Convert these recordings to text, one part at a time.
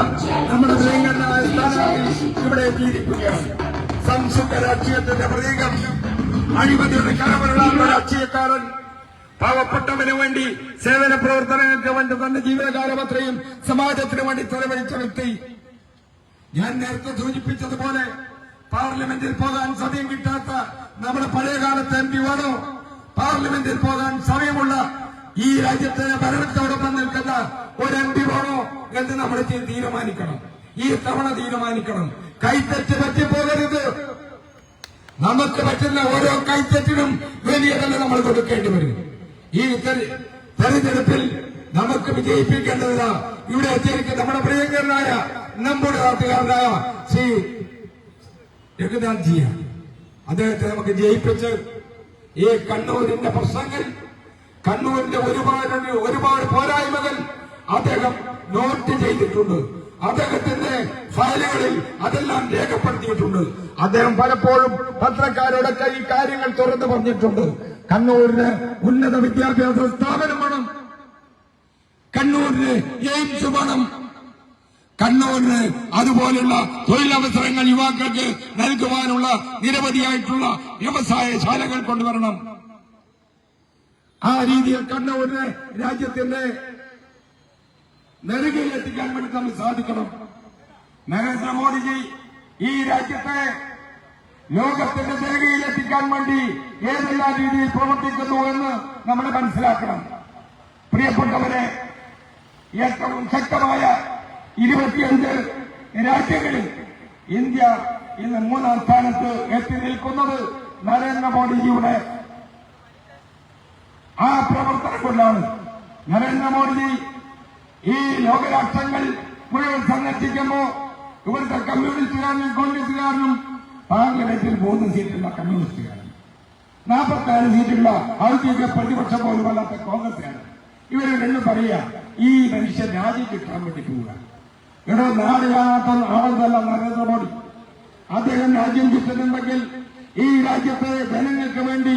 നമ്മുടെ പ്രിയങ്കരനായ സ്ഥാനാർത്ഥി ഇവിടെ എത്തിയിരിക്കുകയാണ്. സംശുദ്ധ രാഷ്ട്രീയത്തിന്റെ പ്രതീകം. അഴിമതിയുടെ കരമരുള്ള രാഷ്ട്രീയക്കാരൻ പാവപ്പെട്ടവന് വേണ്ടി സേവന പ്രവർത്തനങ്ങൾക്ക് വേണ്ടി തന്റെ ജീവിതകാലം അത്രയും സമാജത്തിന് വേണ്ടി ചെലവഴിച്ച വ്യക്തി. ഞാൻ നേരത്തെ സൂചിപ്പിച്ചതുപോലെ പാർലമെന്റിൽ പോകാൻ സമയം കിട്ടാത്ത നമ്മുടെ പഴയകാലത്തെ എം പി വേണോ പാർലമെന്റിൽ പോകാൻ സമയമുള്ള ഈ രാജ്യത്തിന് ഭരണത്തോടൊപ്പം നിൽക്കുന്ന ഒരു എം പി വേണോ? എന്ന് നമ്മൾ തീരുമാനിക്കണം. ഈ തവണ തീരുമാനിക്കണം. കൈത്തെറ്റ് പറ്റിപ്പോകരുത്. നമുക്ക് പറ്റുന്ന ഓരോ കൈത്തെറ്റിനും വലിയ വില നമ്മൾ കൊടുക്കേണ്ടി വരും. ഈ തെര- തെരഞ്ഞെടുപ്പിൽ നമുക്ക് വിജയിപ്പിക്കേണ്ടതില്ല ഇവിടെ എത്തിയിരിക്കുന്ന നമ്മുടെ പ്രിയങ്കരനായ നമ്മുടെ നാട്ടുകാരനായ ശ്രീ രഘുനാഥ് ജിയാണ് അദ്ദേഹത്തെ നമുക്ക് ജയിപ്പിച്ച് ഈ കണ്ണൂരിന്റെ പ്രശ്നങ്ങൾ കണ്ണൂരിന്റെ ഒരുപാട് ഒരുപാട് പോരായ്മകൾ അദ്ദേഹം നോട്ട് ചെയ്തിട്ടുണ്ട്. അദ്ദേഹത്തിന്റെ ഫയലുകളിൽ അതെല്ലാം രേഖപ്പെടുത്തിയിട്ടുണ്ട്. അദ്ദേഹം പലപ്പോഴും പത്രക്കാരോടൊക്കെ ഈ കാര്യങ്ങൾ തുറന്നു പറഞ്ഞിട്ടുണ്ട്. കണ്ണൂരിന് ഉന്നത വിദ്യാഭ്യാസ സ്ഥാപനം വേണം. കണ്ണൂരിന് എയിംസ് വേണം. കണ്ണൂരിന് അതുപോലുള്ള തൊഴിലവസരങ്ങൾ യുവാക്കൾക്ക് നൽകുവാനുള്ള നിരവധിയായിട്ടുള്ള വ്യവസായ ശാലകൾ കൊണ്ടുവരണം. ആ രീതിയിൽ കണ്ണൂരിന് രാജ്യത്തിന്റെ നെറുകയിലെത്തിക്കാൻ വേണ്ടി നമുക്ക് സാധിക്കണം. നരേന്ദ്രമോദിജി ഈ രാജ്യത്തെ ലോകത്തിന്റെ നെറുകയിലെത്തിക്കാൻ വേണ്ടി ഏതെല്ലാം രീതിയിൽ പ്രവർത്തിക്കുന്നു എന്ന് നമ്മൾ മനസ്സിലാക്കണം. പ്രിയപ്പെട്ടവരെ ഏറ്റവും ശക്തമായ ഇരുപത്തിയഞ്ച് രാജ്യങ്ങളിൽ ഇന്ത്യ ഇന്ന് മൂന്നാം സ്ഥാനത്ത് എത്തി നിൽക്കുന്നത് നരേന്ദ്രമോദിജിയുടെ ആ പ്രവർത്തനം കൊണ്ടാണ്. നരേന്ദ്രമോദിജി ഈ ലോകരാഷ്ട്രങ്ങൾ മുഴുവൻ സന്ദർശിക്കുമ്പോ ഇവിടുത്തെ കമ്മ്യൂണിസ്റ്റുകാരനും കോൺഗ്രസുകാരനും പാർലമെന്റിൽ മൂന്ന് സീറ്റുള്ള കമ്മ്യൂണിസ്റ്റുകാരൻ നാൽപ്പത്തിയാറ് സീറ്റുള്ള ഔദ്യോഗിക പ്രതിപക്ഷ പോലുമല്ലാത്ത കോൺഗ്രസുകാരൻ ഇവർ രണ്ടും പറയുക ഈ മനുഷ്യൻ രാജ്യം കിട്ടാൻ വേണ്ടി പോവുക. ഇവിടെ നാട് കാണാത്ത ആളല്ല നരേന്ദ്രമോദി അദ്ദേഹം രാജ്യം കിട്ടുന്നുണ്ടെങ്കിൽ ഈ രാജ്യത്തെ ജനങ്ങൾക്ക് വേണ്ടി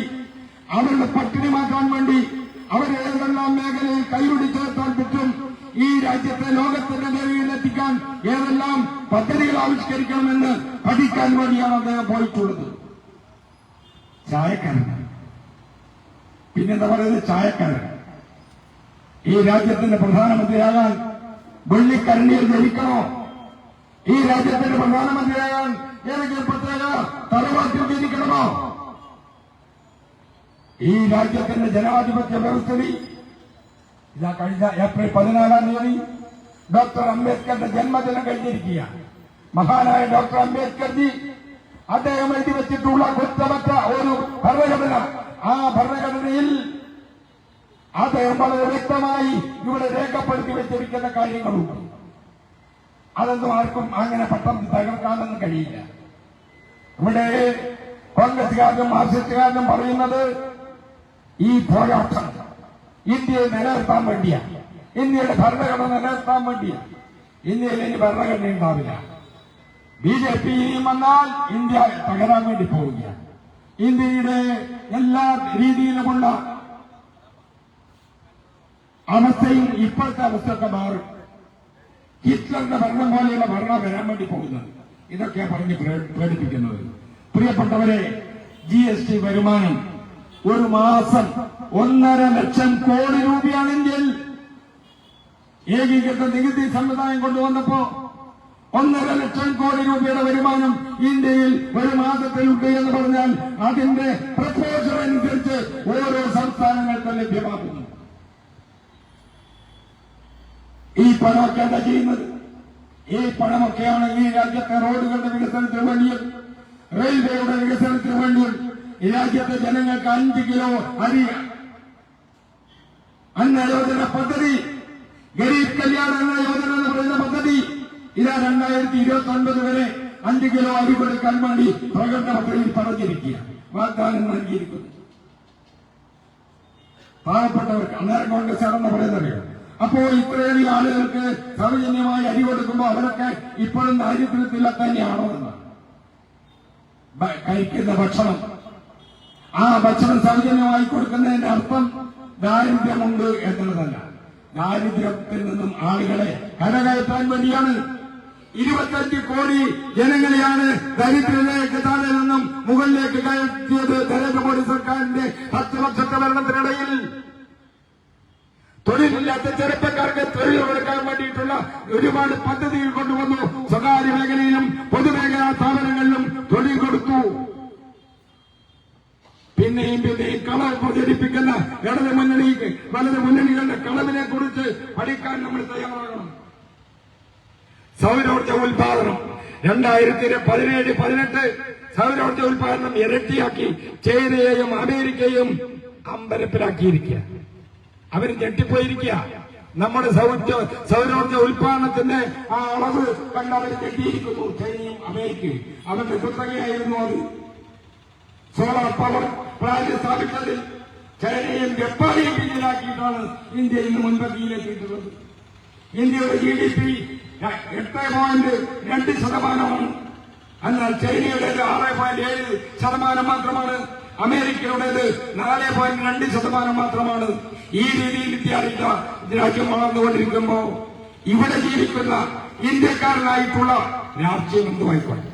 അവരുടെ പട്ടിണി മാറ്റാൻ വേണ്ടി അവരെ ഏതെല്ലാം മേഖലയിൽ കൈപിടി ചേർത്താൻ പറ്റും? ഈ രാജ്യത്തെ ലോകത്തിന്റെ നിലയിൽ എത്തിക്കാൻ ഏതെല്ലാം പദ്ധതികൾ ആവിഷ്കരിക്കണമെന്ന് പഠിക്കാൻ വേണ്ടിയാണ് അദ്ദേഹം പോയിട്ടുള്ളത്. ചായക്കാരൻ. പിന്നെന്താ പറയുന്നത്? ചായക്കാരൻ. ഈ രാജ്യത്തിന്റെ പ്രധാനമന്ത്രിയാകാൻ വെള്ളിക്കരണിയിൽ ജനിക്കണോ? ഈ രാജ്യത്തിന്റെ പ്രധാനമന്ത്രിയാകാൻ ഏതെങ്കിലും പ്രത്യേക തറവാട്ടിൽ ജനിക്കണമോ? ഈ രാജ്യത്തിന്റെ ജനാധിപത്യ വ്യവസ്ഥയിൽ ഇതാ കഴിഞ്ഞ ഏപ്രിൽ പതിനാലാം തീയതി ഡോക്ടർ അംബേദ്കറുടെ ജന്മദിനം കഴിഞ്ഞിരിക്കുക മഹാനായ ഡോക്ടർ അംബേദ്കർജി അദ്ദേഹം എഴുതി വെച്ചിട്ടുള്ള കുറ്റമറ്റ ഒരു ഭരണഘടന. ആ ഭരണഘടനയിൽ അദ്ദേഹം വളരെ വ്യക്തമായി ഇവിടെ രേഖപ്പെടുത്തി വെച്ചിരിക്കുന്ന കാര്യങ്ങളുണ്ട്. അതൊന്നും ആർക്കും അങ്ങനെ പെട്ടെന്ന് തകർക്കാനൊന്നും കഴിയില്ല. ഇവിടെ കോൺഗ്രസുകാരനും മാർക്സിസ്റ്റുകാരനും പറയുന്നത് ഈ പോരാട്ടം ഇന്ത്യയെ നിലനിർത്താൻ വേണ്ടിയാണ് ഇന്ത്യയുടെ ഭരണഘടന നിലനിർത്താൻ വേണ്ടിയാണ് ഇന്ത്യയിൽ ഇനി ഭരണഘടന ഉണ്ടാവില്ല. ബി ജെ പി വന്നാൽ ഇന്ത്യ തകരാൻ വേണ്ടി പോവുകയാണ് ഇന്ത്യയുടെ എല്ലാ രീതിയിലുമുള്ള അവസ്ഥയും ഇപ്പോഴത്തെ അവസ്ഥയൊക്കെ മാറും. ഹിറ്റ്ലറിന്റെ ഭരണം പോലെയുള്ള ഭരണം വരാൻ വേണ്ടി പോകുന്നത്. ഇതൊക്കെയാണ് പറഞ്ഞ് പ്രേ- പ്രേരിപ്പിക്കുന്നത്. പ്രിയപ്പെട്ടവരെ ജി എസ് ടി വരുമാനം ഒരു മാസം ഒന്നര ലക്ഷം കോടി രൂപയാണെങ്കിൽ ഏകീകൃത നികുതി സമ്പ്രദായം കൊണ്ടുവന്നപ്പോ ഒന്നര ലക്ഷം കോടി രൂപയുടെ വരുമാനം ഇന്ത്യയിൽ ഒരു മാസത്തിലുണ്ട് എന്ന് പറഞ്ഞാൽ അതിന്റെ പ്രപ്പോസൽ അനുസരിച്ച് ഓരോ സംസ്ഥാനങ്ങൾക്കും ലഭ്യമാക്കുന്നു. ഈ പണമൊക്കെ എന്താ ചെയ്യുന്നത്? ഈ പണമൊക്കെയാണ് ഈ രാജ്യത്തെ റോഡുകളുടെ വികസനത്തിന് വേണ്ടിയും റെയിൽവേയുടെ വികസനത്തിന് വേണ്ടിയും ഈ രാജ്യത്തെ ജനങ്ങൾക്ക് അഞ്ച് കിലോ അരി. അന്ന യോജന പദ്ധതി ഗരീബ് കല്യാൺ അന്ന യോജന എന്ന് പറയുന്ന പദ്ധതി ഇതാ രണ്ടായിരത്തി ഇരുപത്തി ഒൻപത് വരെ അഞ്ച് കിലോ അരി കൊടുക്കാൻ വേണ്ടി പ്രകടന പദ്ധതിയിൽ പറഞ്ഞിരിക്കുക. വാഗ്ദാനം നൽകിയിരിക്കുന്നു. പാവപ്പെട്ടവർക്ക് അന്നേരം കോൺഗ്രസ് ആണെന്ന് പറയുന്നത് അപ്പോ ഇത്രയധികം ആളുകൾക്ക് സൗജന്യമായി അരി കൊടുക്കുമ്പോൾ അവരൊക്കെ ഇപ്പോഴും ദാരിദ്ര്യത്തിൽ തന്നെയാണോ എന്ന്. കഴിക്കുന്ന ഭക്ഷണം ആ ഭക്ഷണം സൗജന്യമായി കൊടുക്കുന്നതിന്റെ അർത്ഥം ദാരിദ്ര്യമുണ്ട് എന്നുള്ളതല്ല. ദാരിദ്ര്യത്തിൽ നിന്നും ആളുകളെ കരകയറ്റാൻ വേണ്ടിയാണ് ഇരുപത്തഞ്ച് കോടി ജനങ്ങളെയാണ് ദരിദ്രയിലേക്ക് താഴെ നിന്നും മുകളിലേക്ക് കയറ്റിയത് നരേന്ദ്രമോദി സർക്കാരിന്റെ പത്ത് വർഷത്തെ ഭരണത്തിനിടയിൽ. തൊഴിലില്ലാത്ത ചെറുപ്പക്കാർക്ക് തൊഴിൽ കൊടുക്കാൻ വേണ്ടിയിട്ടുള്ള ഒരുപാട് പദ്ധതികൾ കൊണ്ടുവന്നു. സ്വകാര്യ മേഖലയിലും പൊതുമേഖലാ സ്ഥാപനങ്ങളിലും തൊഴിൽ കൊടുത്തു. പിന്നെയും പിന്നെയും കളവ് പ്രചരിപ്പിക്കുന്ന ഇടത് മുന്നണി വലത് മുന്നണികളുടെ കളവിനെ കുറിച്ച് പഠിക്കാൻ നമ്മൾ തയ്യാറാകണം. സൗരോർജ ഉൽപാദനം രണ്ടായിരത്തി പതിനേഴ് പതിനെട്ട് സൗരോർജ ഉൽപാദനം ഇരട്ടിയാക്കി ചൈനയെയും അമേരിക്കയും അമ്പരപ്പിലാക്കിയിരിക്കുക. അവർ ഞെട്ടിപ്പോയിരിക്കുക. നമ്മുടെ സൗരോർജ ഉൽപാദനത്തിന്റെ ആ അളവ് കണ്ട് അവർ ഞെട്ടിയിരിക്കുന്നു. ചൈനയും അമേരിക്കയും. അവരുടെ കുത്തകയായിരുന്നു അത്. സോളാർ പവർ പ്ലാന്റ് സ്ഥാപിച്ചതിൽ ചൈനയും ജപ്പാനെയും പിന്നിലാക്കിയിട്ടാണ് ഇന്ത്യ ഇന്ന് മുൻപന്തിയിലെത്തിയിട്ടുള്ളത് ഇന്ത്യയുടെ ജി ഡി പി എട്ട് പോയിന്റ് രണ്ട് ശതമാനമാണ്. എന്നാൽ ചൈനയുടേത് ആറ് പോയിന്റ് ഏഴ് ശതമാനം മാത്രമാണ്. അമേരിക്കയുടേത് നാല് പോയിന്റ് രണ്ട് ശതമാനം മാത്രമാണ്. ഈ രീതിയിൽ വിദ്യാർത്ഥിത രാജ്യം വളർന്നുകൊണ്ടിരിക്കുമ്പോൾ ഇവിടെ ജീവിക്കുന്ന ഇന്ത്യക്കാരനായിട്ടുള്ള രാഷ്ട്രീയം എന്തുമായിക്കോട്ടെ?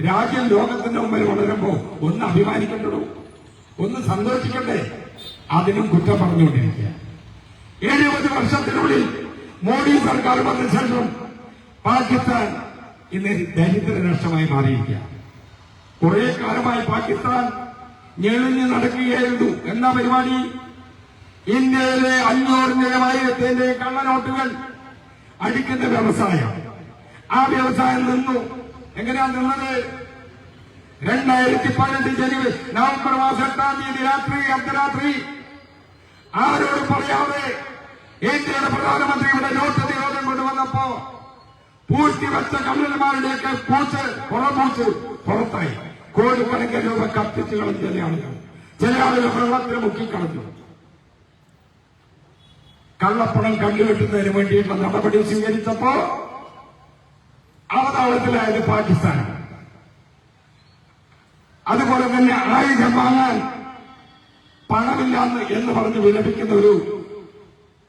രാജ്യം ലോകത്തിന്റെ മുമ്പിൽ വളരുമ്പോ ഒന്ന് അഭിമാനിക്കണ്ടോ ഒന്ന് സന്തോഷിക്കണ്ടേ? അതിനും കുറ്റം പറഞ്ഞുകൊണ്ടിരിക്കുക. എഴുപത് വർഷത്തിനുള്ളിൽ മോഡി സർക്കാർ വന്ന ശേഷം പാകിസ്ഥാൻ ഇന്ന് ദരിദ്ര രാഷ്ട്രമായി മാറിയിരിക്കുക. കുറെ കാലമായി പാകിസ്ഥാൻ ഞെളിഞ്ഞ് നടക്കുകയായിരുന്നു എന്ന പരിപാടി. ഇന്ത്യയിലെ അഞ്ഞൂറിന്റെയും ആയിരത്തിന്റെയും കള്ളനോട്ടുകൾ അടിക്കുന്ന വ്യവസായം. ആ വ്യവസായം നിന്നു. എങ്ങനെയാ നിന്നത്? രണ്ടായിരത്തി പതിനെട്ട് ജനുവരി നവംബർ മാസം എട്ടാം തീയതി രാത്രി അർദ്ധരാത്രി. ആരോട് പറയാതെ ഇന്ത്യയുടെ പ്രധാനമന്ത്രി ഇവിടെ നോട്ട് നിരോധനം കൊണ്ടുവന്നപ്പോ പൂഴ്ത്തിവെച്ച കമ്മലന്മാരുടെയൊക്കെ പൂച്ച് പുറംപൂച്ച് പുറത്തായി. കോടിക്കണക്കിന് രൂപ കത്തിച്ചു കളഞ്ഞു ചില ആളുകൾ ചില ആളുകൾ വെള്ളത്തിൽ മുക്കിക്കളഞ്ഞു കള്ളപ്പണം കണ്ടുകെട്ടുന്നതിന് വേണ്ടിയിട്ടുള്ള നടപടി സ്വീകരിച്ചപ്പോ അവതാളത്തിലായത് പാകിസ്ഥാൻ. അതുപോലെ തന്നെ ആയുധം വാങ്ങാൻ പണമില്ല എന്ന് പറഞ്ഞ് വിലപിക്കുന്ന ഒരു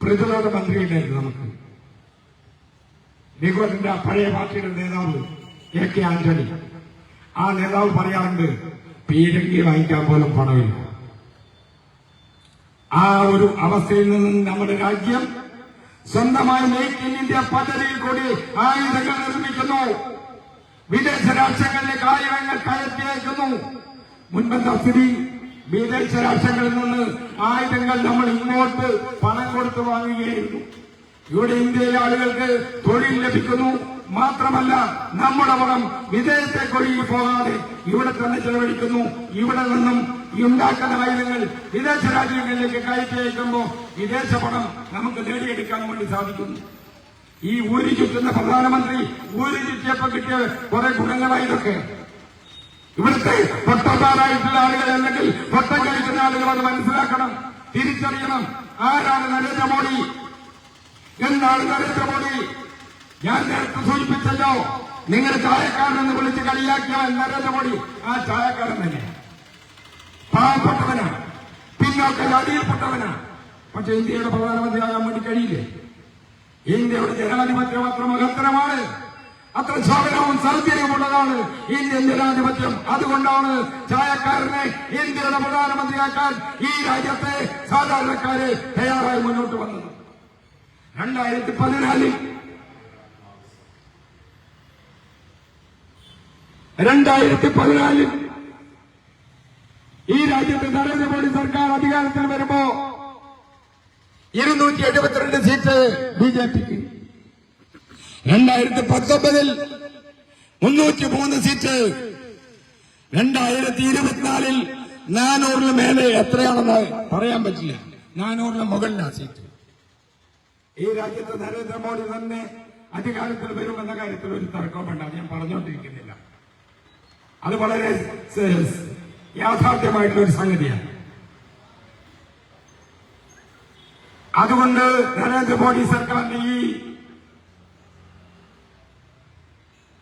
പ്രതിരോധ മന്ത്രിയുണ്ടായിരുന്നു നമുക്ക്. നിഗോട്ടിന്റെ പഴയ പാർട്ടിയുടെ നേതാവ് എ കെ ആന്റണി. ആ നേതാവ് പറയാറുണ്ട് പീരങ്കി വാങ്ങിക്കാൻ പോലും പണമില്ല. ആ ഒരു അവസ്ഥയിൽ നിന്ന് നമ്മുടെ രാജ്യം സ്വന്തമായി മേക്ക് ഇൻ ഇന്ത്യ പദ്ധതിയിൽ കൂടി ആയുധങ്ങൾ നിർമ്മിക്കുന്നു. വിദേശ രാഷ്ട്രങ്ങളിലേക്ക് ആയുധങ്ങൾ കയറ്റി അയക്കുന്നു മുൻപത്തെ സ്ഥിതി വിദേശ രാഷ്ട്രങ്ങളിൽ നിന്ന് ആയുധങ്ങൾ നമ്മൾ ഇങ്ങോട്ട് പണം കൊടുത്ത് വാങ്ങുകയായിരുന്നു. ഇവിടെ ഇന്ത്യയിലെ ആളുകൾക്ക് തൊഴിൽ ലഭിക്കുന്നു. മാത്രമല്ല നമ്മുടെ പണം വിദേശത്തെ ഒഴുകി പോകാതെ ഇവിടെ തന്നെ ചെലവഴിക്കുന്നു. ഇവിടെ നിന്നും ഉണ്ടാക്കുന്ന വൈദ്യങ്ങൾ വിദേശ രാജ്യങ്ങളിലേക്ക് കയറ്റി അയക്കുമ്പോൾ വിദേശ പണം നമുക്ക് നേടിയെടുക്കാൻ വേണ്ടി സാധിക്കുന്നു. ഈ ഊരി ചുറ്റുന്ന പ്രധാനമന്ത്രി ഊരി ചുറ്റിയപ്പോ കിട്ടിയ കുറെ ഗുണങ്ങളായി ഇതൊക്കെ. ഇവിടുത്തെ പൊട്ടക്കാരായിട്ടുള്ള ആളുകൾ അല്ലെങ്കിൽ പൊട്ടം കഴിക്കുന്ന ആളുകൾ അത് മനസ്സിലാക്കണം തിരിച്ചറിയണം. ആരാണ് നരേന്ദ്രമോദി? എന്താണ് നരേന്ദ്രമോദി? ഞാൻ നേരത്തെ സൂചിപ്പിച്ചല്ലോ നിങ്ങൾ ചായക്കാരനെന്ന് വിളിച്ച് കളിയാക്കിയാൽ നരേന്ദ്രമോദി. ആ ചായക്കാരൻ തന്നെ. പാവപ്പെട്ടവനാണ്. പിന്നോക്ക ജാതിയിൽപ്പെട്ടവനാണ് പക്ഷെ ഇന്ത്യയുടെ പ്രധാനമന്ത്രി പ്രധാനമന്ത്രിയാകാൻ വേണ്ടി കഴിയില്ലേ? ഇന്ത്യയുടെ ജനാധിപത്യം അത്ര മഹത്തരമാണ്. അത്ര ശോഭനവും സൗന്ദര്യമുള്ളതാണ് ഇന്ത്യൻ ജനാധിപത്യം. അതുകൊണ്ടാണ് ചായക്കാരനെ ഇന്ത്യയുടെ പ്രധാനമന്ത്രിയാക്കാൻ ഈ രാജ്യത്തെ സാധാരണക്കാര് തയ്യാറായി മുന്നോട്ട് വന്നത്. രണ്ടായിരത്തി പതിനാലിൽ രണ്ടായിരത്തി പതിനാലിൽ ഈ രാജ്യത്ത് നരേന്ദ്രമോദി സർക്കാർ അധികാരത്തിൽ വരുമ്പോ ഇരുന്നൂറ്റി എഴുപത്തിരണ്ട് സീറ്റ് ബി ജെ പിക്ക്. രണ്ടായിരത്തി പത്തൊമ്പതിൽ മുന്നൂറ്റി മൂന്ന് സീറ്റ്. രണ്ടായിരത്തി ഇരുപത്തിനാലിൽ നാനൂറിന് മേലെ എത്രയാണെന്ന് പറയാൻ പറ്റില്ല. നാനൂറിന് മുകളിലാ സീറ്റ്. ഈ രാജ്യത്ത് നരേന്ദ്രമോദി തന്നെ അധികാരത്തിൽ വരുമെന്ന കാര്യത്തിൽ ഒരു തർക്കവും വേണ്ട ഞാൻ പറഞ്ഞുകൊണ്ടിരിക്കുന്നില്ല. അത് വളരെ യാഥാർത്ഥ്യമായിട്ടുള്ള ഒരു സംഗതിയാണ്. അതുകൊണ്ട് നരേന്ദ്രമോദി സർക്കാരിന്റെ ഈ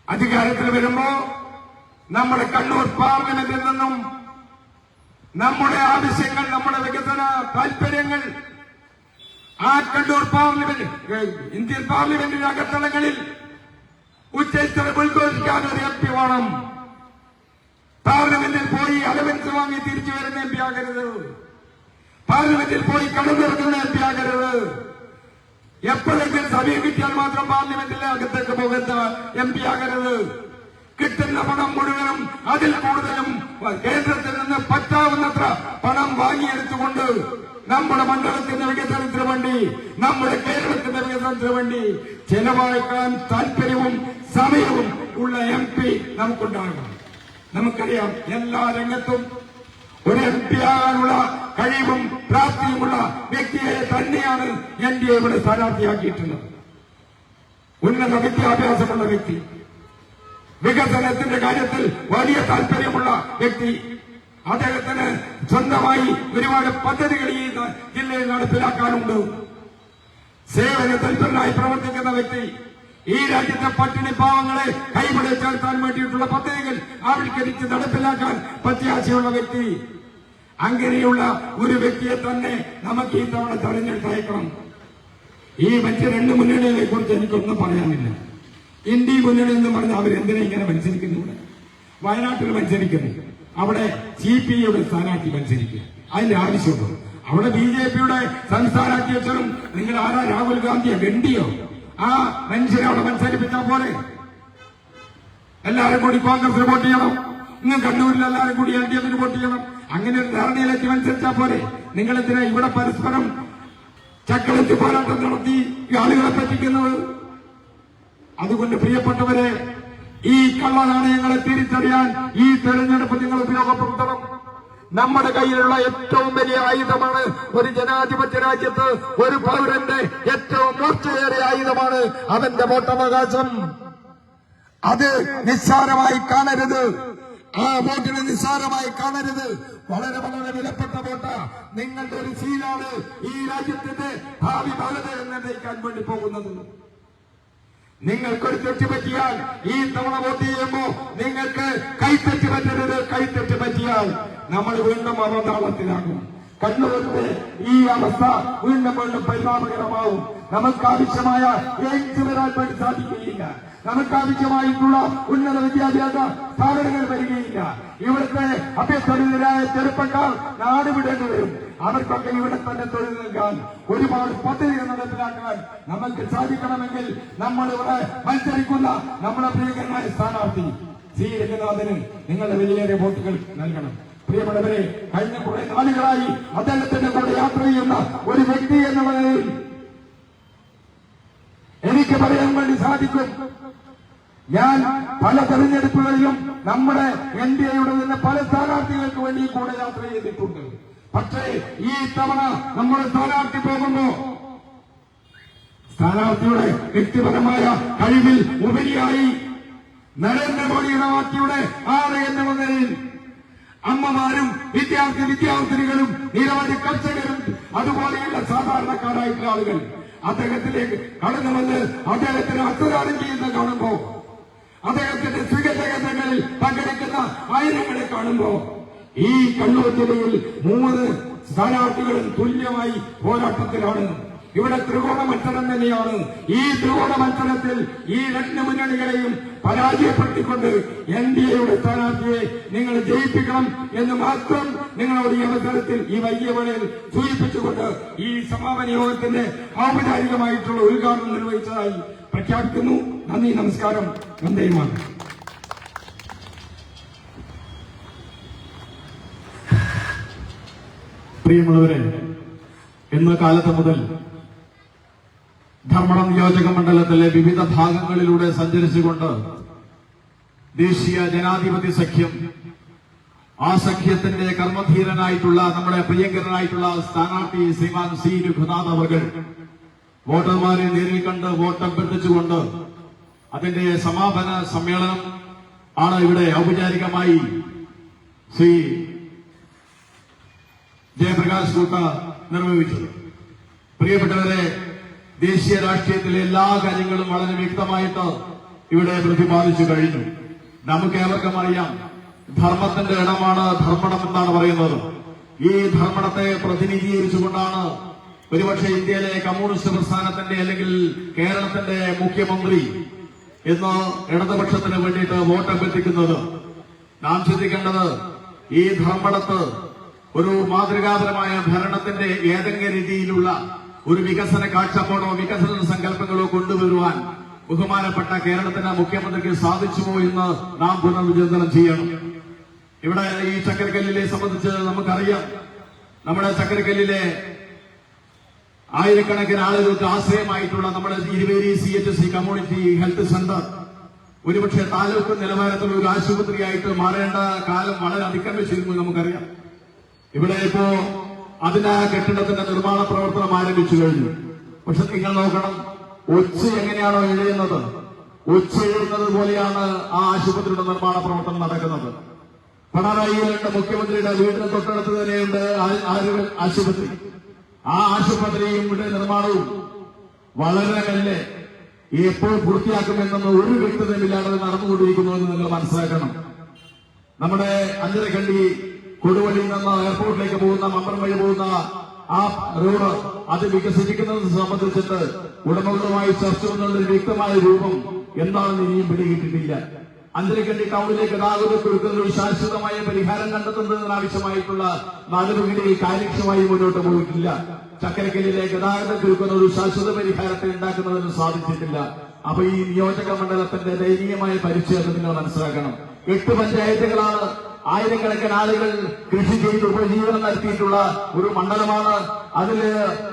അധികാരത്തിൽ വരുമ്പോ നമ്മുടെ കണ്ണൂർ പാർലമെന്റിൽ നിന്നും നമ്മുടെ ആവശ്യങ്ങൾ നമ്മുടെ വികസന താല്പര്യങ്ങൾ ആ കണ്ണൂർ പാർലമെന്റ് ഇന്ത്യൻ പാർലമെന്റിന്റെ അകത്തളങ്ങളിൽ ഉച്ചസ്ഥലം ഉദ്ഘോഷിക്കാൻ ഒരു എം പി വേണം പാർലമെന്റിൽ പോയി അലവൻസ് വാങ്ങി തിരിച്ചു വരുന്ന എം പി ആകരുത്. പാർലമെന്റിൽ പോയി കടന്നിറങ്ങുന്ന എം പി ആകരുത്. എപ്പോഴെങ്കിലും കിട്ടിയാൽ മാത്രം പാർലമെന്റിലെ അകത്തേക്ക് പോകുന്ന എം പി ആകരുത്. കിട്ടുന്ന പണം മുഴുവനും അതിൽ കൂടുതലും കേന്ദ്രത്തിൽ നിന്ന് പറ്റാവുന്നത്ര പണം വാങ്ങിയെടുത്തുകൊണ്ട് നമ്മുടെ മണ്ഡലത്തിന്റെ വികസനത്തിന് വേണ്ടി നമ്മുടെ കേരളത്തിന്റെ വികസനത്തിന് വേണ്ടി ചെലവാക്കാൻ താല്പര്യവും സമയവും ഉള്ള എം പി നമുക്കുണ്ടാകണം. നമുക്കറിയാം എല്ലാ രംഗത്തും ഒരു എം പി ആകാനുള്ള കഴിവും പ്രാപ്തിയുമുള്ള വ്യക്തിയെ തന്നെയാണ് എൻ ഡി എ ഇവിടെ സ്ഥാനാർത്ഥിയാക്കിയിട്ടുള്ളത്. ഉന്നത വിദ്യാഭ്യാസമുള്ള വ്യക്തി വികസനത്തിന്റെ കാര്യത്തിൽ വലിയ താല്പര്യമുള്ള വ്യക്തി അദ്ദേഹത്തിന് സ്വന്തമായി ഒരുപാട് പദ്ധതികൾ ഈ ജില്ലയിൽ നടപ്പിലാക്കാനുണ്ട്. സേവന തൽപരനായി പ്രവർത്തിക്കുന്ന വ്യക്തി ഈ രാജ്യത്തെ പട്ടിണി പാവങ്ങളെ കൈപിടിച്ച് ചേർത്താൻ വേണ്ടിയിട്ടുള്ള പദ്ധതികൾ ആവിഷ്കരിച്ച് നടപ്പിലാക്കാൻ പ്രത്യാശയുള്ള വ്യക്തി അങ്ങനെയുള്ള ഒരു വ്യക്തിയെ തന്നെ നമുക്ക് ഈ തവണ തെരഞ്ഞെടുത്തയക്കണം. ഈ മറ്റ് രണ്ട് മുന്നണികളെ കുറിച്ച് എനിക്കൊന്നും പറയാനില്ല. ഇന്ത്യ മുന്നണി എന്ന് പറഞ്ഞാൽ അവരെന്തിനാ ഇങ്ങനെ മത്സരിക്കുന്നു വയനാട്ടിൽ മത്സരിക്കുന്നു. അവിടെ സി പി ഐയുടെ സ്ഥാനാർത്ഥി മത്സരിക്കുക. അതിന്റെ ആവശ്യമുണ്ടോ? അവിടെ ബി ജെ പിയുടെ സംസ്ഥാന അധ്യക്ഷനും നിങ്ങൾ ആരാ? രാഹുൽ ഗാന്ധിയോ ഗണ്ടിയോ ആ മനുഷ്യരെ അവിടെ മത്സരിപ്പിച്ചാൽ പോലെ എല്ലാവരും കൂടി കോൺഗ്രസിന് വോട്ട് ചെയ്യണം. ഇന്ന് കണ്ണൂരിൽ എല്ലാവരും കൂടി എൽ ഡി എഫിന് വോട്ട് ചെയ്യണം. അങ്ങനെ ഒരു ധാരണയിലെത്തി മത്സരിച്ചാൽ പോലെ നിങ്ങൾ എന്തിനാ ഇവിടെ പരസ്പരം ചക്കളത്തി പോരാട്ടം നടത്തി ആളുകളെ പറ്റിക്കുന്നത്? അതുകൊണ്ട് പ്രിയപ്പെട്ടവരെ ഈ കള്ളനാണയങ്ങളെ തിരിച്ചറിയാൻ ഈ തെരഞ്ഞെടുപ്പ് നിങ്ങൾ ഉപയോഗപ്പെടുത്തണം. നമ്മുടെ കയ്യിലുള്ള ഏറ്റവും വലിയ ആയുധമാണ് ഒരു ജനാധിപത്യ രാജ്യത്ത് ഒരു പൗരന്റെ ഏറ്റവും മൂർച്ചയേറിയ ആയുധമാണ് അവന്റെ വോട്ടവകാശം. അത് നിസ്സാരമായി കാണരുത്. ആ വോട്ടിന് നിസ്സാരമായി കാണരുത്. വളരെ വളരെ വിലപ്പെട്ട വോട്ട. നിങ്ങളുടെ ഒരു ശീലാണ് ഈ രാജ്യത്തിന്റെ ഭാവി ഭാരത നിർണയിക്കാൻ വേണ്ടി പോകുന്നത്. നിങ്ങൾക്കൊരു തെറ്റ് പറ്റിയാൽ ഈ തവണ വോട്ട് ചെയ്യുമ്പോ നിങ്ങൾക്ക് കൈത്തെറ്റ് പറ്റരുത് കൈത്തെറ്റ് പറ്റിയാൽ നമ്മൾ വീണ്ടും അവതാളത്തിലാകും. കണ്ണൂരിന്റെ ഈ അവസ്ഥ വീണ്ടും വീണ്ടും പരിണാമകരമാവും നമുക്ക് ആവശ്യമായ ഏറ്റുവരാൻ വരാൻ വേണ്ടി സാധിക്കുകയില്ല. നമുക്ക് ആവശ്യമായിട്ടുള്ള ഉന്നത വിദ്യാഭ്യാസ സ്ഥാപനങ്ങൾ വരികയില്ല. ഇവിടുത്തെ അഭ്യസ്ഥരായ ചെറുപ്പക്കാർ നാട് വിടേണ്ടി വരും. അവർക്കൊക്കെ ഇവിടെ തന്നെ തൊഴിൽ നൽകാൻ ഒരുപാട് പദ്ധതികൾ നടപ്പിലാക്കാൻ നമുക്ക് സാധിക്കണമെങ്കിൽ നമ്മൾ ഇവിടെ മത്സരിക്കുന്ന നമ്മുടെ പ്രിയകരമായ സ്ഥാനാർത്ഥി സി. രംഗനാഥന് നിങ്ങളുടെ വലിയേറെ വോട്ടുകൾ നൽകണം. പ്രിയപ്പെട്ടവരെ കഴിഞ്ഞ കുറെ നാളുകളായി അദ്ദേഹത്തിന്റെ കൂടെ യാത്ര ചെയ്യുന്ന ഒരു വ്യക്തി എന്നുള്ള നിലയിൽ എനിക്ക് പറയാൻ വേണ്ടി സാധിക്കും. ഞാൻ പല തെരഞ്ഞെടുപ്പുകളിലും നമ്മുടെ എൻ ഡി എയുടെ തന്നെ പല സ്ഥാനാർത്ഥികൾക്ക് വേണ്ടി കൂടെ യാത്ര ചെയ്തിട്ടുണ്ട്. പക്ഷേ ഈ തവണ നമ്മുടെ സ്ഥാനാർത്ഥി പോകുമ്പോ സ്ഥാനാർത്ഥിയുടെ വ്യക്തിപരമായ കഴിവിൽ ഉപരിയായി നരേന്ദ്രമോദിയുടെ പാർട്ടിയുടെ ആറ് എന്നുള്ള നിലയിൽ അമ്മമാരും വിദ്യാർത്ഥി വിദ്യാർത്ഥിനികളും നിരവധി കർഷകരും അതുപോലെയുള്ള സാധാരണക്കാരായിട്ടുള്ള ആളുകൾ അദ്ദേഹത്തിലേക്ക് കടന്നു വന്ന് അദ്ദേഹത്തിന് അത്രദാനം ചെയ്യുന്ന കാണുമ്പോ അദ്ദേഹത്തിന്റെ സ്വീകരണങ്ങളിൽ പങ്കെടുക്കുന്ന ആയിരങ്ങളെ കാണുമ്പോ ഈ കണ്ണൂർ ജില്ലയിൽ മൂന്ന് സ്ഥാനാർത്ഥികളും തുല്യമായി പോരാട്ടത്തിലാണ്. ഇവിടെ ത്രികോണ മത്സരം തന്നെയാണ്. ഈ ത്രികോണ മത്സരത്തിൽ ഈ രണ്ട് മുന്നണികളെയും പരാജയപ്പെടുത്തിക്കൊണ്ട് എൻ ഡി എയുടെ സ്ഥാനാർത്ഥിയെ നിങ്ങൾ ജയിപ്പിക്കണം എന്ന് മാത്രം നിങ്ങളോട് ഈ അവസരത്തിൽ ഈ വലിയ വേളയിൽ സൂചിപ്പിച്ചുകൊണ്ട് ഈ സമാപന യോഗത്തിന്റെ ഔപചാരികമായിട്ടുള്ള ഉദ്ഘാടനം നിർവഹിച്ചതായി പ്രഖ്യാപിക്കുന്നു. നന്ദി നമസ്കാരം. വന്ദേമാതരം പ്രിയമുള്ളവരെ ഇന്ന് കാലത്ത് മുതൽ ധർമ്മടം നിയോജക മണ്ഡലത്തിലെ വിവിധ ഭാഗങ്ങളിലൂടെ സഞ്ചരിച്ചുകൊണ്ട് ദേശീയ ജനാധിപത്യ സഖ്യം ആ സഖ്യത്തിന്റെ കർമ്മധീരനായിട്ടുള്ള നമ്മുടെ പ്രിയങ്കരനായിട്ടുള്ള സ്ഥാനാർത്ഥി ശ്രീമാൻ സി രഘുനാഥ് അവർ വോട്ടർമാരെ നേരിൽ കണ്ട് വോട്ട് അഭ്യർത്ഥിച്ചുകൊണ്ട് അതിന്റെ സമാപന സമ്മേളനം ആണ് ഇവിടെ ഔപചാരികമായി ശ്രീ ജയപ്രകാശ് കൂട്ട നിർവഹിച്ചത്. പ്രിയപ്പെട്ടവരെ ദേശീയ രാഷ്ട്രീയത്തിലെ എല്ലാ കാര്യങ്ങളും വളരെ വ്യക്തമായിട്ട് ഇവിടെ പ്രതിപാദിച്ചു കഴിഞ്ഞു. നമുക്ക് ഏവർക്കും അറിയാം ധർമ്മത്തിന്റെ ഇടമാണ് ധർമ്മടം എന്നാണ് പറയുന്നത്. ഈ ധർമ്മടത്തെ പ്രതിനിധീകരിച്ചുകൊണ്ടാണ് ഒരുപക്ഷെ ഇന്ത്യയിലെ കമ്മ്യൂണിസ്റ്റ് പ്രസ്ഥാനത്തിന്റെ അല്ലെങ്കിൽ കേരളത്തിന്റെ മുഖ്യമന്ത്രി എന്ന് ഇടതുപക്ഷത്തിന് വേണ്ടിയിട്ട് വോട്ട് അഭ്യർത്ഥിക്കുന്നത് നാം ചിന്തിക്കേണ്ടത് ഈ ധർമ്മടത്ത് ഒരു മാതൃകാപരമായ ഭരണത്തിന്റെ ഏതെങ്കിലും രീതിയിലുള്ള ഒരു വികസന കാഴ്ചപ്പാടോ വികസന സങ്കല്പങ്ങളോ കൊണ്ടുവരുവാൻ ബഹുമാനപ്പെട്ട കേരളത്തിന് മുഖ്യമന്ത്രിക്ക് സാധിച്ചുവോ എന്ന് നാം പുനർവിചിന്തനം ചെയ്യണം. ഇവിടെ ഈ ചക്കരക്കല്ലിനെ സംബന്ധിച്ച് നമുക്കറിയാം. നമ്മുടെ ചക്കരക്കല്ലിലെ ആയിരക്കണക്കിന് ആളുകൾക്ക് ആശ്രയമായിട്ടുള്ള നമ്മുടെ Iruveri C H C community health centre ഒരുപക്ഷെ താലൂക്ക് നിലവാരത്തിൽ ഒരു ആശുപത്രിയായിട്ട് മാറേണ്ട കാലം വളരെ അതിക്രമിച്ചിരുന്നു നമുക്കറിയാം. ഇവിടെ ഇപ്പോ അതിന് ആ കെട്ടിടത്തിന്റെ നിർമ്മാണ പ്രവർത്തനം ആരംഭിച്ചു കഴിഞ്ഞു. പക്ഷെ നിങ്ങൾ നോക്കണം ഒച്ച എങ്ങനെയാണോ എഴുതുന്നത്? ഒച്ച എഴുതുന്നത് പോലെയാണ് ആ ആശുപത്രിയുടെ നിർമ്മാണ പ്രവർത്തനം നടക്കുന്നത്. പിണറായിയിലുണ്ട് മുഖ്യമന്ത്രിയുടെ വീടിന് തൊട്ടടുത്ത് തന്നെയുണ്ട് ആശുപത്രി. ആ ആശുപത്രിയും ഇവിടെ നിർമ്മാണവും വളരെ മെല്ലെ എപ്പോൾ പൂർത്തിയാക്കുമെന്നൊന്നും ഒരു വ്യക്തതയുമില്ലാതെ നടന്നുകൊണ്ടിരിക്കുന്നു എന്ന് നിങ്ങൾ മനസ്സിലാക്കണം. നമ്മുടെ അഞ്ചരക്കണ്ടി കൊടുവള്ളിയിൽ നിന്ന് എയർപോർട്ടിലേക്ക് പോകുന്ന മമ്പറം വഴി പോകുന്ന ആ റോഡ് അത് വികസിപ്പിക്കുന്നത് സംബന്ധിച്ചിട്ട് ഉടമകളുമായി ചർച്ച ചെയ്യുന്നതിന്റെ വ്യക്തമായ രൂപം എന്താണെന്ന് ഇനിയും പിടികിട്ടിട്ടില്ല അഞ്ചരക്കണ്ടി ടൗണിലേക്ക് ഗതാഗത കുരുക്കുന്ന ഒരു ശാശ്വതമായ പരിഹാരം കണ്ടെത്തുന്നതിനാവശ്യമായിട്ടുള്ള നടപടികളിൽ കാര്യക്ഷമമായി മുന്നോട്ട് പോയിട്ടില്ല. ചക്കരക്കല്ലിലെ ഗതാഗത കുരുക്കുന്ന ഒരു ശാശ്വത പരിഹാരത്തെ ഉണ്ടാക്കുന്നതിന് സാധിച്ചിട്ടില്ല. അപ്പൊ ഈ നിയോജക മണ്ഡലത്തിന്റെ ദയനീയമായ പരിച്ഛേദം നിങ്ങൾ മനസ്സിലാക്കണം. എട്ട് പഞ്ചായത്തുകളാണ് ആയിരക്കണക്കിന് ആളുകൾ കൃഷി ചെയ്ത് ഉപജീവനം നടത്തിയിട്ടുള്ള ഒരു മണ്ഡലമാണ്. അതിൽ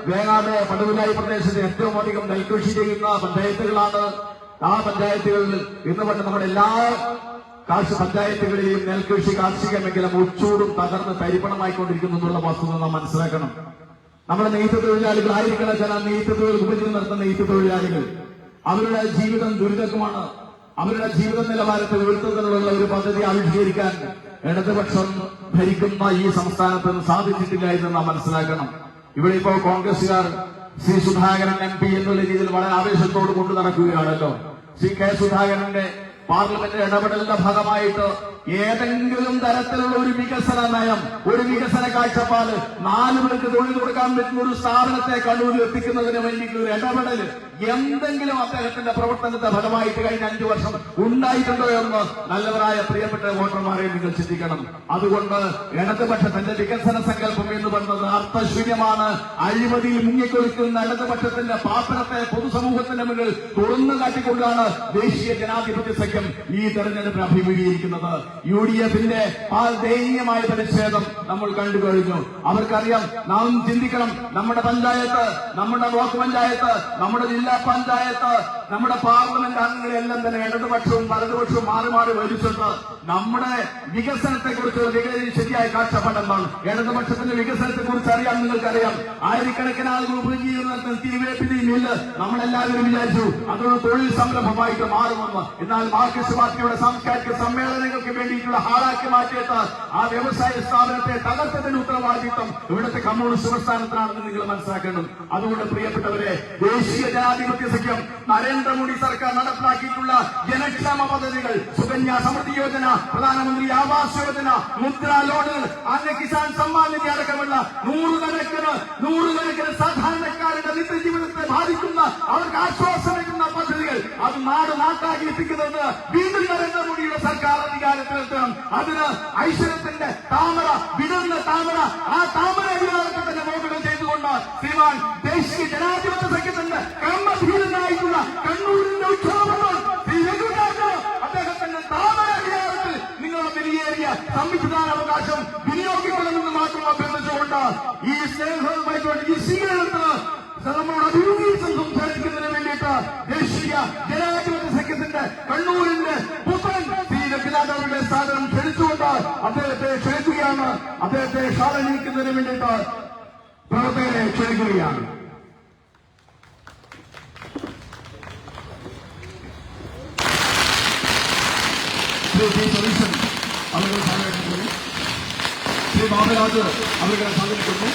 വേങ്ങാട് പടുവിലായി പ്രദേശത്ത് ഏറ്റവും അധികം നെൽകൃഷി ചെയ്യുന്ന പഞ്ചായത്തുകളാണ്. ആ പഞ്ചായത്തുകളിൽ ഇന്ന് പറഞ്ഞ നമ്മുടെ എല്ലാ കാർഷിക പഞ്ചായത്തുകളിലെയും നെൽകൃഷി കാർഷിക മേഖല മുച്ചൂടും തകർന്ന് തരിപ്പണമായിക്കൊണ്ടിരിക്കുന്നു എന്നുള്ള വസ്തുത നാം മനസ്സിലാക്കണം. നമ്മുടെ നെയ്ത്ത് തൊഴിലാളികൾ ആയിരിക്കണ നെയ്ത്ത് തൊഴിൽ ഉപജീവനം നടത്തുന്ന നെയ്ത്ത് തൊഴിലാളികൾ അവരുടെ ജീവിതം ദുരിതമാണ് അവരുടെ ജീവിത നിലവാരത്തെ ഉയർത്തുന്നതിനുള്ള ഒരു പദ്ധതി ആവിഷ്കരിക്കാൻ ഇടതുപക്ഷം ഭരിക്കുന്ന ഈ സംസ്ഥാനത്ത് സാധിച്ചിട്ടില്ല എന്ന് നാം മനസ്സിലാക്കണം. ഇവിടെ ഇപ്പോൾ കോൺഗ്രസുകാർ ശ്രീ സുധാകരൻ എം പി എന്നുള്ള രീതിയിൽ വളരെ ആവേശത്തോട് കൊണ്ടു നടക്കുകയാണല്ലോ. ശ്രീ കെ സുധാകരന്റെ പാർലമെന്റ് ഇടപെടലിന്റെ ഭാഗമായിട്ട് ഏതെങ്കിലും തരത്തിലുള്ള ഒരു വികസന നയം ഒരു വികസന കാഴ്ചപ്പാട് നാല് പേർക്ക് തൊഴിൽ കൊടുക്കാൻ പറ്റുന്ന ഒരു സ്ഥാപനത്തെ കണ്ണൂരിൽ എത്തിക്കുന്നതിന് വേണ്ടിയിട്ടുള്ള ഒരു ഇടപെടൽ എന്തെങ്കിലും അദ്ദേഹത്തിന്റെ പ്രവർത്തനത്തെ ഫലമായിട്ട് കഴിഞ്ഞ അഞ്ചു വർഷം ഉണ്ടായിട്ടുണ്ടോ എന്ന് നല്ലവരായ പ്രിയപ്പെട്ട വോട്ടർമാരെ നിങ്ങൾ ചിന്തിക്കണം. അതുകൊണ്ട് ഇടതുപക്ഷത്തിന്റെ വികസന സങ്കല്പം എന്ന് പറയുന്നത് അർത്ഥശൂന്യമാണ്. അഴിമതിയിൽ മുങ്ങിക്കൊടുക്കുന്ന ഇടതുപക്ഷത്തിന്റെ പാപ്പനത്തെ പൊതുസമൂഹത്തിന്റെ മുന്നിൽ തുറന്നു കാട്ടിക്കൊണ്ടാണ് ദേശീയ ജനാധിപത്യ സഖ്യം ഈ തെരഞ്ഞെടുപ്പിൽ അഭിമുഖീകരിക്കുന്നത്. യു ഡി എഫിന്റെ ആ ദയനീയമായ പ്രതിഷേധം നമ്മൾ കണ്ടു കഴിഞ്ഞു. അവർക്കറിയാം നാം ചിന്തിക്കണം നമ്മുടെ പഞ്ചായത്ത് നമ്മുടെ ബ്ലോക്ക് പഞ്ചായത്ത് നമ്മുടെ ജില്ലാ പഞ്ചായത്ത് നമ്മുടെ പാർലമെന്റ് അംഗങ്ങളെല്ലാം തന്നെ ഇടതുപക്ഷവും വലതുപക്ഷവും മാറി മാറി വരിച്ചിട്ട് നമ്മുടെ വികസനത്തെ കുറിച്ച് ശരിയായ കാഴ്ചപ്പാടെന്താണ്? ഇടതുപക്ഷത്തിന്റെ വികസനത്തെ കുറിച്ച് അറിയാം നിങ്ങൾക്കറിയാം. ആയിരക്കണക്കിന് ആളുകൾ ഉപജീവനത്തിൽ തിരുവേപ്പിന്റെയും ഇല്ല. നമ്മളെല്ലാവരും വിചാരിച്ചു അതൊരു തൊഴിൽ സംരംഭമായിട്ട് മാറുമെന്ന്. എന്നാൽ മാർക്സിസ്റ്റ് പാർട്ടിയുടെ സാംസ്കാരിക സമ്മേളനങ്ങൾക്ക് വേണ്ടിയിട്ടുള്ള ഹാളാക്കി മാറ്റിയിട്ട് ആ വ്യവസായ സ്ഥാപനത്തെ തകർത്തതിന് ഉത്തരവാദിത്വം ഇവിടുത്തെ കമ്മ്യൂണിസ്റ്റ് പ്രസ്ഥാനത്തിനാണെന്ന് നിങ്ങൾ മനസ്സിലാക്കണം അതുകൊണ്ട് പ്രിയപ്പെട്ടവരെ ദേശീയ ജനാധിപത്യ സഖ്യം നരേന്ദ്രമോദി സർക്കാർ നടപ്പിലാക്കിയിട്ടുള്ള ജനക്ഷേമ പദ്ധതികൾ സുകന്യ സമൃദ്ധി യോജന പ്രധാനമന്ത്രി ആവാസ് യോജന മുദ്ര ലോണുകൾ അന്ന കിസാൻ സമ്മാൻ നിധി അടക്കമുള്ള നൂറുകണക്കിന് നൂറുകണക്കിന് സാധാരണക്കാരുടെ നിത്യജീവിതത്തെ ബാധിക്കുന്ന അവർക്ക് ആശ്വാസമേകുന്ന പദ്ധതികൾ അത് നാട് നാട്ടാക്കി എത്തിക്കുന്നത് വീണ്ടും നരേന്ദ്രമോദിയുടെ സർക്കാർ അധികാരത്തിലെത്തണം. അതിന് ഐശ്വര്യത്തിന്റെ താമര വിടുന്ന താമര ആ താമര അധികാരത്തെ തന്നെ നോക്കണം ചെയ്തുകൊണ്ട് ശ്രീമാൻ ദേശീയ ജനാധിപത്യ സഖ്യത്തിന്റെ കർമ്മധീരനായിട്ടുള്ള കണ്ണൂരിന്റെ ഉത്സവം അദ്ദേഹത്തിന്റെ താമര അധികാരത്തിൽ നിങ്ങളുടെ വിലയേറിയ സംവിധാനാവകാശം വിനിയോഗിക്കണമെന്ന് മാത്രം അഭ്യർത്ഥിച്ചുകൊണ്ട് ഈ സ്നേഹമായിക്കൊണ്ട് ഈ സ്വീകരണത്തിന് നമ്മളോട് അഭിമുഖീകരിച്ചും സംസാരിക്കുന്നതിന് വേണ്ടിയിട്ട് ദേശീയ ജനാധിപത്യ സഖ്യത്തിന്റെ കണ്ണൂരിന്റെ പുത്രൻ ശ്രീ രഘുനാഥരുടെ സ്ഥാപനം ക്ഷണിച്ചുകൊണ്ട് അദ്ദേഹത്തെ ക്ഷണിക്കുകയാണ്. അദ്ദേഹത്തെ ക്ഷാളനീക്കുന്നതിന് വേണ്ടിയിട്ട് പ്രവർത്തകരെ ക്ഷണിക്കുകയാണ്. ശ്രീ സതീശൻ അവരുടെ സഹകരിക്കുന്നു ശ്രീ ബാബരാജ് അവരുടെ സ്വാഗതിക്കുന്നു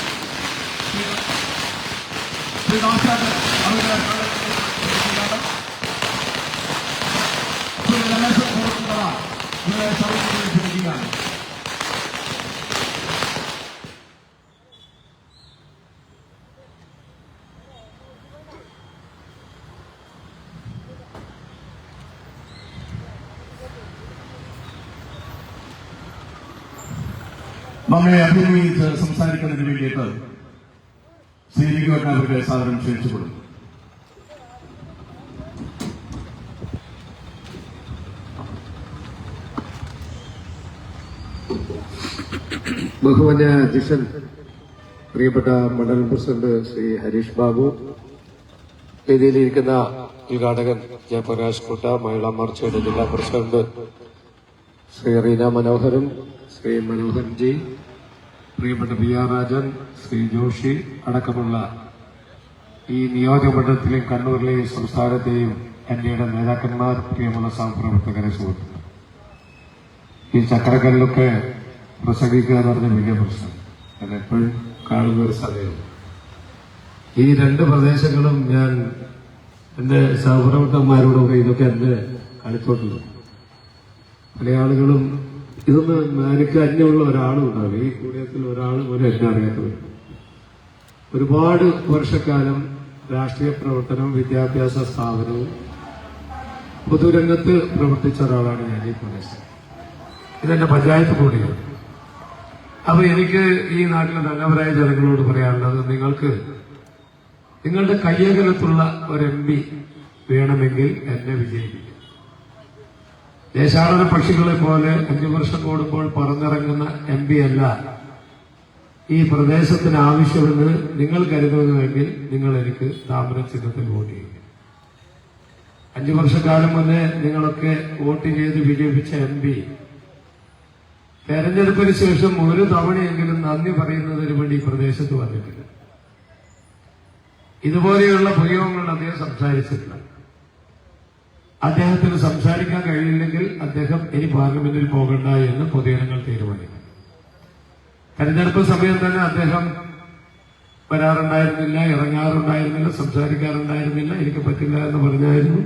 മമ്മയെ അഭിനന്ദിച്ച് സംസാരിക്കുന്നതിന് വേണ്ടിയിട്ട് ലിഗോട്ട് അവരുടെ സാധനം ക്ഷണിച്ചുകൊള്ളും ബഹുമാന്യ അധ്യക്ഷൻ പ്രിയപ്പെട്ട മണ്ഡലം പ്രസിഡന്റ് ശ്രീ ഹരീഷ് ബാബു വേദിയിലിരിക്കുന്ന ഉദ്ഘാടകൻ ജയപ്രകാശ് കുട്ട മഹിളാ മോർച്ചയുടെ ജില്ലാ പ്രസിഡന്റ് ശ്രീ റീന മനോഹരൻ ശ്രീ മനോഹരൻ ജി പ്രിയപ്പെട്ട പി ആർ രാജൻ ശ്രീ ജോഷി അടക്കമുള്ള ഈ നിയോജകമണ്ഡലത്തിലെയും കണ്ണൂരിലെയും സംസ്ഥാനത്തെയും എൻഡിയുടെ നേതാക്കന്മാർ പ്രിയമുള്ള സഹപ്രവർത്തകരെ സുഹൃത്തുക്കൾ ഈ ചക്രക്കല്ലിലൊക്കെ പ്രസംഗിക്കുക എന്ന് പറഞ്ഞ വലിയ പ്രശ്നം. ഞാൻ എപ്പോഴും കാണുന്ന ഒരു സമയമാണ്. ഈ രണ്ട് പ്രദേശങ്ങളും ഞാൻ എന്റെ സഹപ്രവർത്തകന്മാരോടൊക്കെ ഇതൊക്കെ എന്റെ കളിത്തോട്ടുണ്ട് പല ആളുകളും ഇതൊന്നും എനിക്ക് അന്യമുള്ള ഒരാളും ഉണ്ടാവില്ല ഈ കൂടിയത്തിൽ ഒരാൾ പോലും എന്നെ അറിയാത്തവർ ഒരുപാട് വർഷക്കാലം രാഷ്ട്രീയ പ്രവർത്തനം വിദ്യാഭ്യാസ സ്ഥാപനവും പൊതുരംഗത്ത് പ്രവർത്തിച്ച ഒരാളാണ് ഞാൻ ഈ പ്രദേശം ഇതെന്റെ പഞ്ചായത്ത് കൂടിയാണ്. അപ്പൊ എനിക്ക് ഈ നാട്ടിലെ നല്ലവരായ ജനങ്ങളോട് പറയാനുള്ളത് നിങ്ങൾക്ക് നിങ്ങളുടെ കയ്യകലത്തുള്ള ഒരു എം പി വേണമെങ്കിൽ എന്നെ വിജയിപ്പിക്കും. ദേശാടന പക്ഷികളെ പോലെ അഞ്ചു വർഷം കൂടുമ്പോൾ പറന്നിറങ്ങുന്ന എം പി അല്ല ഈ പ്രദേശത്തിന് ആവശ്യമെന്ന് നിങ്ങൾ കരുതുന്നുവെങ്കിൽ നിങ്ങൾ എനിക്ക് താമര ചിഹ്നത്തിൽ വോട്ട് ചെയ്യും. അഞ്ചു വർഷക്കാലം മുന്നേ നിങ്ങളൊക്കെ വോട്ട് ചെയ്ത് വിജയിപ്പിച്ച എം പി തെരഞ്ഞെടുപ്പിന് ശേഷം ഒരു തവണയെങ്കിലും നന്ദി പറയുന്നതിന് വേണ്ടി ഈ പ്രദേശത്ത് വന്നിട്ടില്ല. ഇതുപോലെയുള്ള പ്രയോഗങ്ങൾ അദ്ദേഹം സംസാരിച്ചിട്ടില്ല. അദ്ദേഹത്തിന് സംസാരിക്കാൻ കഴിയില്ലെങ്കിൽ അദ്ദേഹം ഇനി പാർലമെന്റിൽ പോകണ്ട എന്ന് പൊതുജനങ്ങൾ തീരുമാനിക്കും. തെരഞ്ഞെടുപ്പ് സമയം തന്നെ അദ്ദേഹം വരാറുണ്ടായിരുന്നില്ല ഇറങ്ങാറുണ്ടായിരുന്നില്ല സംസാരിക്കാറുണ്ടായിരുന്നില്ല എനിക്ക് പറ്റില്ല എന്ന് പറഞ്ഞായിരുന്നു.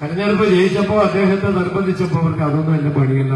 തെരഞ്ഞെടുപ്പ് ജയിച്ചപ്പോൾ അദ്ദേഹത്തെ നിർബന്ധിച്ചപ്പോൾ അവർക്ക് അതൊന്നും എന്റെ പണിയല്ല